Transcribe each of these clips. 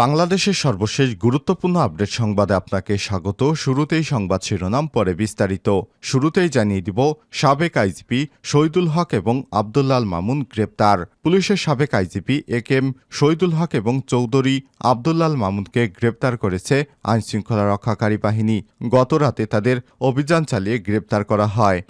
বাংলাদেশের সর্বশেষ গুরুত্বপূর্ণ আপডেট সংবাদে আপনাকে স্বাগত। শুরুতেই সংবাদ শিরোনাম, পরে বিস্তারিত। শুরুতেই জানিয়ে দিব, সাবেক আইজিপি শহীদুল হক এবং আবদুল্লাল মামুন গ্রেপ্তার। পুলিশের সাবেক IGP A M Shahidul Haque এবং চৌধুরী আবদুল্লাল মামুনকে গ্রেপ্তার করেছে আইনশৃঙ্খলা রক্ষাকারী বাহিনী। গত রাতে তাদের অভিযান চালিয়ে গ্রেপ্তার করা হয়।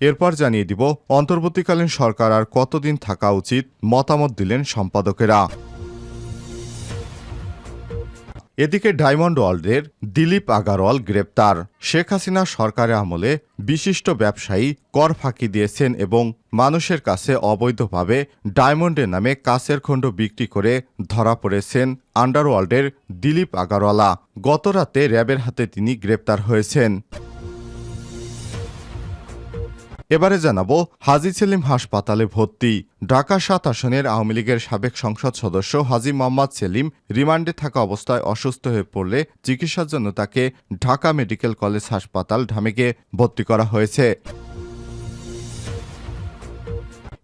এরপর জানিয়ে দিব, অন্তর্বর্তীকালীন সরকার আর কতদিন থাকা উচিত মতামত দিলেন সম্পাদকেরা। এদিকে ডায়মন্ড ওয়ার্ল্ডের দিলীপ আগারওয়াল গ্রেপ্তার। শেখ হাসিনা সরকারের আমলে বিশিষ্ট ব্যবসায়ী কর ফাঁকি দিয়েছেন এবং মানুষের কাছে অবৈধভাবে ডায়মন্ডের নামে কাছের খণ্ড বিক্রি করে ধরা পড়েছেন আন্ডারওয়ার্ল্ডের দিলীপ আগারওয়ালা। গতরাতে র্যাবের হাতে তিনি গ্রেপ্তার হয়েছেন। এবারে জানাব, হাজি সেলিম হাসপাতালে ভর্তি। ঢাকা সাত আসনের আওয়ামী লীগের সাবেক সংসদ সদস্য হাজি মোহাম্মদ সেলিম রিমান্ডে থাকা অবস্থায় অসুস্থ হয়ে পড়লে চিকিৎসার জন্য তাকে ঢাকা মেডিকেল কলেজ হাসপাতাল ঢামেকে ভর্তি করা হয়েছে।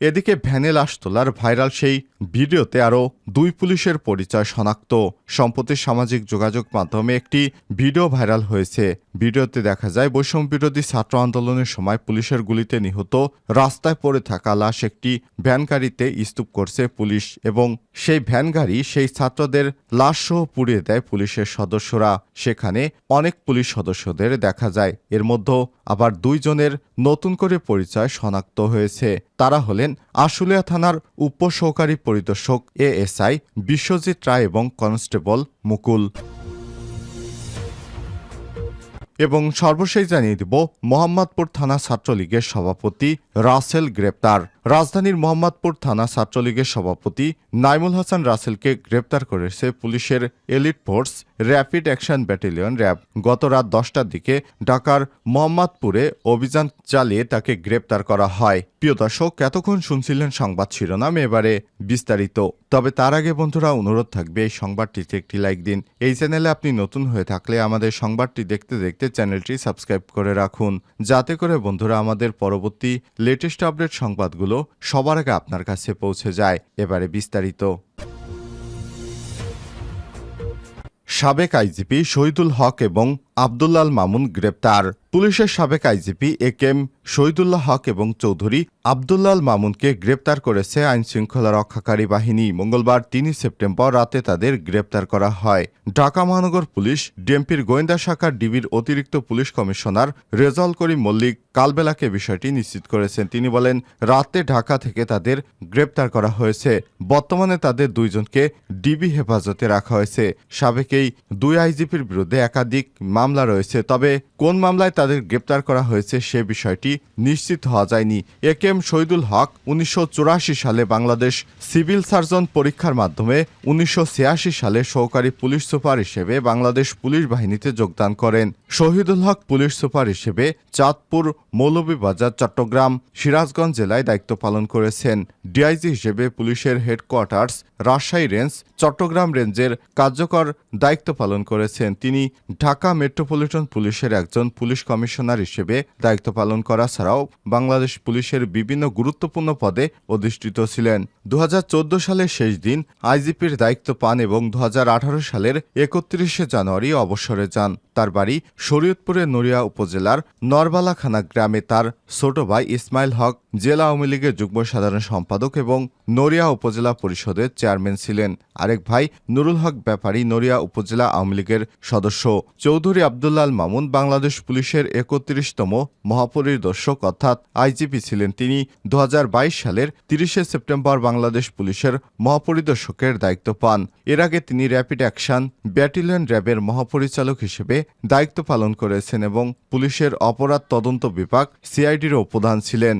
এদিকে ভ্যানে লাশ তোলার ভাইরাল সেই ভিডিওতে আরও দুই পুলিশের পরিচয় শনাক্ত। সম্প্রতি সামাজিক যোগাযোগ মাধ্যমে একটি ভিডিও ভাইরাল হয়েছে। ভিডিওতে দেখা যায়, বৈষম্য বিরোধী ছাত্র আন্দোলনের সময় পুলিশের গুলিতে নিহত, রাস্তায় পড়ে থাকা লাশ একটি ভ্যান গাড়িতে স্তূপ করছে পুলিশ এবং সেই ভ্যান গাড়ি সেই ছাত্রদের লাশসহ পুড়িয়ে দেয় পুলিশের সদস্যরা। সেখানে অনেক পুলিশ সদস্যদের দেখা যায়। এর মধ্যে আবার দুইজনের নতুন করে পরিচয় শনাক্ত হয়েছে। তারা হলেন আশুলিয়া থানার উপসহকারী পরিদর্শক এএসআই বিশ্বজিৎ রায় এবং কনস্টেবল মুকুল। এবং সর্বশেষ জানিয়ে দিব, মোহাম্মদপুর থানা ছাত্রলীগের সভাপতি রাসেল গ্রেপ্তার। রাজধানীর মোহাম্মদপুর থানা ছাত্রলীগের সভাপতি নাইমুল হাসান রাসেলকে গ্রেপ্তার করেছে পুলিশের elite force rapid action battalion RAB. গত রাত দশটার দিকে ঢাকার মোহাম্মদপুরে অভিযান চালিয়ে তাকে গ্রেপ্তার করা হয়। প্রিয় দর্শক, এতক্ষণ শুনছিলেন সংবাদ শিরোনাম, এবারে বিস্তারিত। তবে তার আগে বন্ধুরা, অনুরোধ থাকবে এই সংবাদটিতে একটি লাইক দিন। এই চ্যানেলে আপনি নতুন হয়ে থাকলে আমাদের সংবাদটি দেখতে দেখতে চ্যানেলটি সাবস্ক্রাইব করে রাখুন। যাতে করে বন্ধুরা আমাদের পরবর্তী লেটেস্ট আপডেট সংবাদগুলো সবার আগে আপনার কাছে পৌঁছে যায়। এবারে বিস্তারিত। সাবেক আইজিপি শহীদুল হক এবং আবদুল্লাল মামুন গ্রেপ্তার। পুলিশের সাবেক IGP A K M Shahidullah Haque এবং চৌধুরী আবদুল্লাল মামুনকে গ্রেপ্তার করেছে আইন শৃঙ্খলা রক্ষাকারী বাহিনী। মঙ্গলবার তিনই সেপ্টেম্বর রাতে তাদের গ্রেপ্তার করা হয়। ঢাকা মহানগর পুলিশ, ডিএমপির গোয়েন্দা শাখার ডিবির অতিরিক্ত পুলিশ কমিশনার রেজাল করিম মল্লিক কালবেলাকে বিষয়টি নিশ্চিত করেছেন। তিনি বলেন, রাতে ঢাকা থেকে তাদের গ্রেপ্তার করা হয়েছে। বর্তমানে তাদের দুইজনকে ডিবি হেফাজতে রাখা হয়েছে। সাবেক এই দুই আইজিপির বিরুদ্ধে একাধিক মামলা রয়েছে। তবে কোন মামলায় তাদের গ্রেপ্তার করা হয়েছে সে বিষয়টি নিশ্চিত হওয়া যায়নি। এ কে এম শহীদুল হক উনিশশো সালে বাংলাদেশ সিভিল সার্জন পরীক্ষার মাধ্যমে উনিশশো সালে সহকারী পুলিশ সুপার হিসেবে বাংলাদেশ পুলিশ বাহিনীতে যোগদান করেন। শহীদুল হক পুলিশ সুপার হিসেবে চাঁদপুর, মৌলভীবাজার, চট্টগ্রাম, সিরাজগঞ্জ জেলায় দায়িত্ব পালন করেছেন। ডিআইজি হিসেবে পুলিশের হেডকোয়ার্টার্স রাজশাহী রেঞ্জ, চট্টগ্রাম রেঞ্জের কার্যকর দায়িত্ব পালন করেছেন। তিনি ঢাকা মেট্রোপলিটন পুলিশের একজন পুলিশ কমিশনার হিসেবে দায়িত্ব পালন করা ছাড়াও বাংলাদেশ পুলিশের বিভিন্ন গুরুত্বপূর্ণ পদে অধিষ্ঠিত ছিলেন। দু হাজার চৌদ্দ সালের শেষ দিন আইজিপির দায়িত্ব পান এবং দু হাজার আঠারো সালের একত্রিশে জানুয়ারি অবসরে যান। তার বাড়ি শরীয়তপুরের নড়িয়া উপজেলার নরবালাখানা গ্রামে তার ছোট ভাই ইসমাইল হক জেলা আওয়ামী লীগের যুগ্ম সাধারণ সম্পাদক এবং নড়িয়া উপজেলা পরিষদের চেয়ারম্যান ছিলেন। আরেক ভাই নুরুল হক ব্যাপারী নড়িয়া উপজেলা আওয়ামী লীগের সদস্য। চৌধুরী আবদুল্লাল মামুন বাংলাদেশ পুলিশের একত্রিশতম মহাপরিদর্শক অর্থাৎ আইজিপি ছিলেন তিনি। দু হাজার বাইশ সালের তিরিশে সেপ্টেম্বর বাংলাদেশ পুলিশের মহাপরিদর্শকের দায়িত্ব পান। এর আগে তিনি র্যাপিড অ্যাকশন, ব্যাটালিয়ন র্যাবের মহাপরিচালক হিসেবে দায়িত্ব পালন করেছেন এবং পুলিশের অপরাধ তদন্ত বিভাগ সিআইডিরও প্রধান ছিলেন।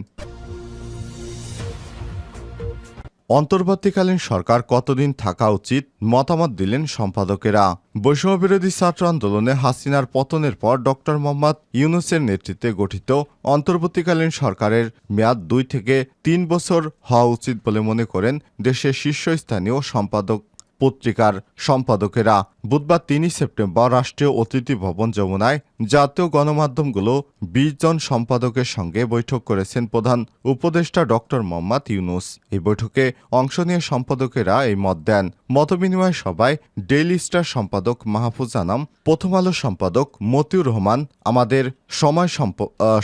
অন্তর্বর্তীকালীন সরকার কতদিন থাকা উচিত মতামত দিলেন সম্পাদকেরা। বৈষম্যবিরোধী ছাত্র আন্দোলনে হাসিনার পতনের পর ডক্টর মোহাম্মদ ইউনুসের নেতৃত্বে গঠিত অন্তর্বর্তীকালীন সরকারের মেয়াদ দুই থেকে তিন বছর হওয়া উচিত বলে মনে করেন দেশের শীর্ষস্থানীয় সম্পাদক পত্রিকার সম্পাদকেরা। বুধবার তিনই সেপ্টেম্বর রাষ্ট্রীয় অতিথি ভবন যমুনায় জাতীয় গণমাধ্যমগুলো বিশ জন সম্পাদকের সঙ্গে বৈঠক করেছেন প্রধান উপদেষ্টা ডক্টর মোহাম্মদ ইউনুস। এই বৈঠকে অংশ নিয়ে সম্পাদকেরা এই মত দেন। মতবিনিময় সভায় ডেইলি স্টার সম্পাদক মাহফুজ আনাম, প্রথম আলো সম্পাদক মতিউর রহমান, আমাদের সময়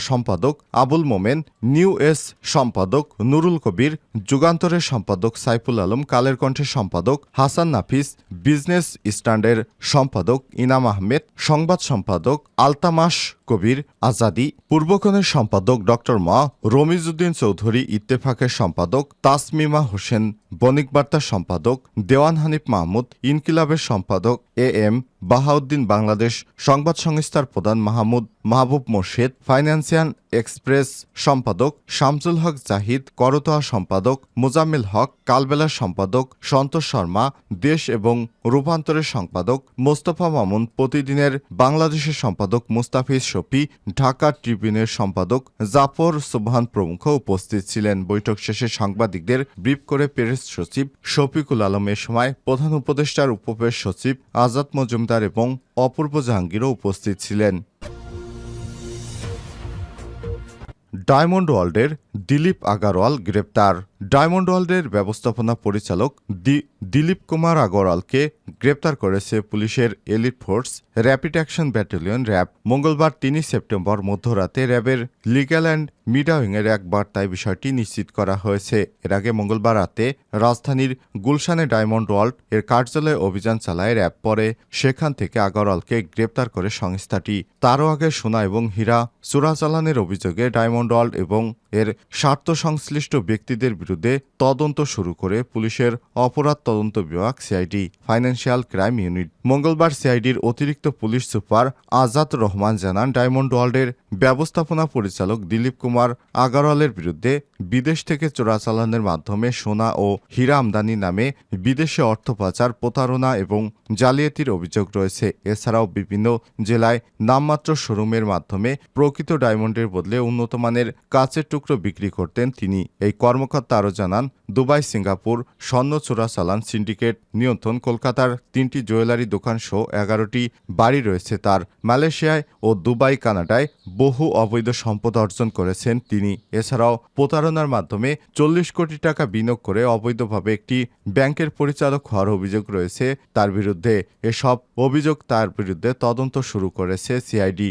সম্পাদক আবুল মোমেন, নিউ এস সম্পাদক নুরুল কবির, যুগান্তরের সম্পাদক সাইফুল আলম, কালের কণ্ঠের সম্পাদক হাসান নাফিস, বিজনেস স্ট্যান্ডের সম্পাদক ইনাম আহমেদ, সংবাদ সম্পাদক আলতামাস কবির আজাদি পূর্বক্ষণের সম্পাদক ডক্টর মা রমিজুদ্দিন চৌধুরী ইত্তেফাকের সম্পাদক, তাসমিমা হোসেন বণিক বার্তার সম্পাদক, দেওয়ান হানিফ মাহমুদ ইনকিলাবের সম্পাদক, এ এম বাহাউদ্দিন বাংলাদেশ সংবাদ সংস্থার প্রধান মাহমুদ মাহবুব মোর্শেদ, ফাইন্যান্সিয়াল এক্সপ্রেস সম্পাদক, শামসুল হক জাহিদ, করতোয়া সম্পাদক, মোজাম্মেল হক, কালবেলা সম্পাদক, সন্তোষ শর্মা, দেশ এবং রূপান্তরের সম্পাদক, মোস্তফা মামুন, প্রতিদিনের বাংলাদেশের সম্পাদক মুস্তাফিজ শফি, ঢাকা ট্রিবিউনের সম্পাদক জাফর সুবহান প্রমুখ উপস্থিত ছিলেন। বৈঠক শেষে সাংবাদিকদের ব্রিফ করে প্রেস সচিব শফিকুল আলম এ সময় প্রধান উপদেষ্টার উপপ্রেস সচিব আজাদ মজুমদার এবং অপূর্ব জাহাঙ্গীরও উপস্থিত ছিলেন। ডায়মন্ড ওয়ার্ল্ডের দিলীপ আগারওয়াল গ্রেপ্তার। ডায়মন্ড ওয়ার্ল্ডের ব্যবস্থাপনা পরিচালক দিলীপ কুমার আগরওয়ালকে গ্রেপ্তার করেছে পুলিশের elite force rapid action battalion RAB. মঙ্গলবার তিনই সেপ্টেম্বর মধ্যরাতে র্যাবের লিগ্যাল অ্যান্ড মিডাউইংয়ের এক বার্তায় বিষয়টি নিশ্চিত করা হয়েছে। এর আগে মঙ্গলবার রাতে রাজধানীর গুলশানে ডায়মন্ড ওয়ার্ল্ড এর কার্যালয়ে অভিযান চালায় র্যাব পরে সেখান থেকে আগরওয়ালকে গ্রেপ্তার করে সংস্থাটি। তারও আগে সোনা এবং হীরা চোরাচালানের অভিযোগে ডায়মন্ড ওয়ার্ল্ড এবং এর স্বার্থ সংশ্লিষ্ট ব্যক্তিদের বিরুদ্ধে তদন্ত শুরু করে পুলিশের অপরাধ তদন্ত বিভাগ সিআইডি ফাইন্যান্সিয়াল ক্রাইম ইউনিট। মঙ্গলবার সিআইডির অতিরিক্ত পুলিশ সুপার আজাদ রহমান জানান, ডায়মন্ড ওয়ার্ল্ডের ব্যবস্থাপনা পরিচালক দিলীপ কুমার আগারওয়ালের বিরুদ্ধে বিদেশ থেকে চোরাচালানের মাধ্যমে সোনা ও হীরা আমদানি নামে বিদেশে অর্থ পাচার, প্রতারণা এবং জালিয়াতির অভিযোগ রয়েছে। এছাড়াও বিভিন্ন জেলায় নামমাত্র শোরুমের মাধ্যমে প্রকৃত ডায়মন্ডের বদলে উন্নত মানের কাচের টুকরো বিক্রি করতেন তিনি। এই কর্মকর্তা আরও জানান, দুবাই, সিঙ্গাপুর, স্বর্ণ চোরাচালান সিন্ডিকেট নিয়ন্ত্রণ কলকাতার তিনটি জুয়েলারি দোকান সহ এগারোটি বাড়ি রয়েছে। তার মালয়েশিয়ায় ও দুবাই, কানাডায় বহু অবৈধ সম্পদ অর্জন করেছেন তিনি। এছাড়াও প্রতারণার মাধ্যমে চল্লিশ কোটি টাকা বিনিয়োগ করে অবৈধভাবে একটি ব্যাংকের পরিচালক হওয়ার অভিযোগ রয়েছে। তার বিরুদ্ধে এসব অভিযোগ তার বিরুদ্ধে তদন্ত শুরু করেছে সিআইডি।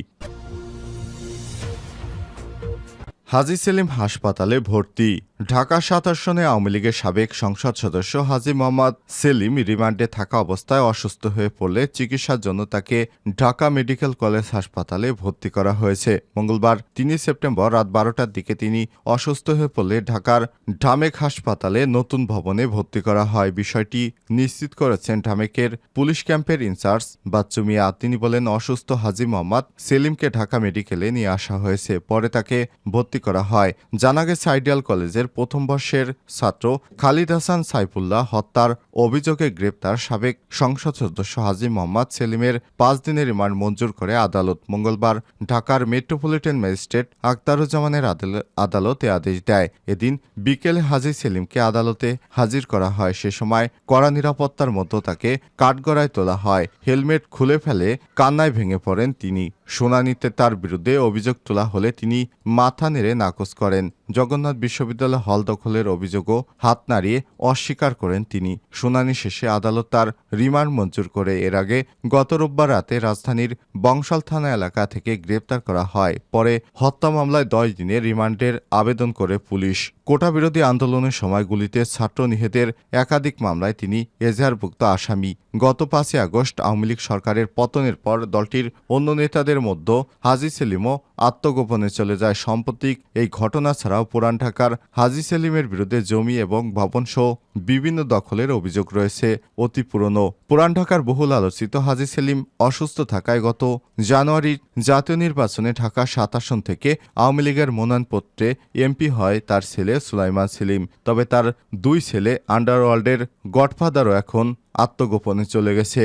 হাজি সেলিম হাসপাতালে ভর্তি। ঢাকা সাত আসনে আওয়ামী লীগের সাবেক সংসদ সদস্য হাজি মোহাম্মদ সেলিম রিমান্ডে থাকা অবস্থায় অসুস্থ হয়ে পড়লে চিকিৎসার জন্য তাকে ঢাকা মেডিকেল কলেজ হাসপাতালে ভর্তি করা হয়েছে। মঙ্গলবার তিন সেপ্টেম্বর রাত বারোটার দিকে তিনি অসুস্থ হয়ে পড়লে ঢাকার ঢামেক হাসপাতালে নতুন ভবনে ভর্তি করা হয়। বিষয়টি নিশ্চিত করেছেন ঢামেকের পুলিশ ক্যাম্পের ইনচার্জ বাচ্চু মিয়া তিনি বলেন, অসুস্থ হাজি মোহাম্মদ সেলিমকে ঢাকা মেডিকেলে নিয়ে আসা হয়েছে, পরে তাকে ভর্তি করা হয়। জানা গেছে, আইডিয়াল কলেজের প্রথম বর্ষের ছাত্র খালিদ হাসান সাইফুল্লাহ হত্যার অভিযোগে গ্রেপ্তার সাবেক সংসদ সদস্য হাজি মোহাম্মদ সেলিমের পাঁচ দিনের রিমান্ড মঞ্জুর করে আদালত মঙ্গলবার ঢাকার মেট্রোপলিটন ম্যাজিস্ট্রেট আক্তারুজ্জামানের আদাল- আদালত এ আদেশ দেয়। এদিন বিকেলে হাজি সেলিমকে আদালতে হাজির করা হয়। সে সময় কড়া নিরাপত্তার মধ্যে তাকে কাঠগড়ায় তোলা হয়। হেলমেট খুলে ফেলে কান্নায় ভেঙে পড়েন তিনি। শুনানিতে তার বিরুদ্ধে অভিযোগ তোলা হলে তিনি মাথা নেড়ে নাকচ করেন। জগন্নাথ বিশ্ববিদ্যালয় হল দখলের অভিযোগও হাত নাড়িয়ে অস্বীকার করেন তিনি। শুনানি শেষে আদালত তার রিমান্ড মঞ্জুর করে। এর আগে গত রোববার রাতে রাজধানীর বংশাল থানা এলাকা থেকে গ্রেপ্তার করা হয়। পরে হত্যা মামলায় দশ দিনের রিমান্ডের আবেদন করে পুলিশ। কোটা বিরোধী আন্দোলনের সময় গুলিতে ছাত্র নিহতের একাধিক মামলায় তিনি এজাহারভুক্ত আসামি। গত পাঁচই আগস্ট আওয়ামী লীগ সরকারের পতনের পর দলটির অন্য নেতাদের মধ্যে হাজি সেলিমও আত্মগোপনে চলে যায়। সাম্প্রতিক এই ঘটনা ছাড়াও পুরান ঢাকার হাজি সেলিমের বিরুদ্ধে জমি এবং ভবনসহ বিভিন্ন দখলের অভিযোগ রয়েছে। অতি পুরনো পুরান ঢাকার বহুল আলোচিত হাজি সেলিম অসুস্থ থাকায় গত জানুয়ারির জাতীয় নির্বাচনে ঢাকা সাত আসন থেকে আওয়ামী লীগের মনোনয়নপত্রে এমপি হয় তার ছেলে সুলাইমান সেলিম। তবে তার দুই ছেলে আন্ডারওয়ার্ল্ডের গডফাদারও এখন আত্মগোপনে চলে গেছে।